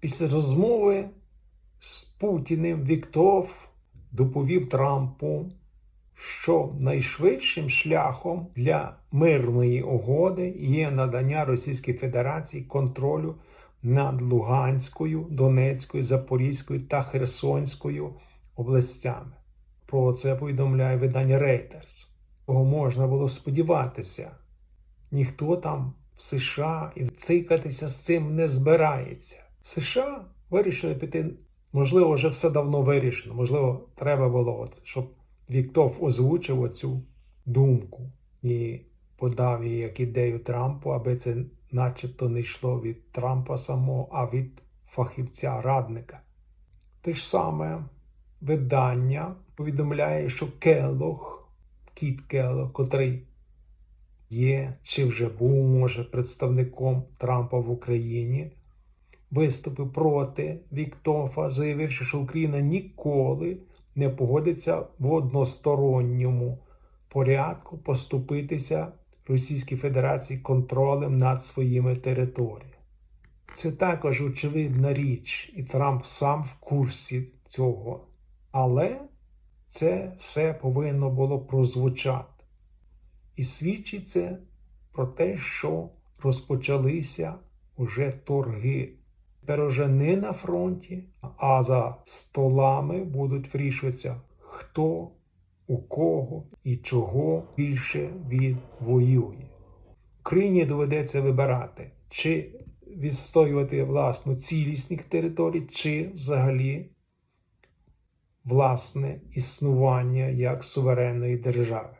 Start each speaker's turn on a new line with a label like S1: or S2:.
S1: Після розмови з Путіним Віктов доповів Трампу, що найшвидшим шляхом для мирної угоди є надання Російській Федерації контролю над Луганською, Донецькою, Запорізькою та Херсонською областями. Про це повідомляє видання Reuters. Кого можна було сподіватися. Ніхто там в США і цикатися з цим не збирається. США вирішили піти. Можливо, вже все давно вирішено. Можливо, треба було, от, щоб Віктов озвучив оцю думку і подав її як ідею Трампу, аби це начебто не йшло від Трампа самого, а від фахівця-радника. Те ж саме видання повідомляє, що Келлог, Кіт Келлог, котрий є чи вже був, може, представником Трампа в Україні, виступив проти Віктофа, заявивши, що Україна ніколи не погодиться в односторонньому порядку поступитися Російській Федерації контролем над своїми територіями. Це також очевидна річ, і Трамп сам в курсі цього. Але це все повинно було прозвучати. І свідчить це про те, що розпочалися уже торги. Не на фронті, а за столами будуть вирішуватися, хто, у кого і чого більше відвоює. Україні доведеться вибирати, чи відстоювати власну цілісність територій, чи взагалі власне існування як суверенної держави.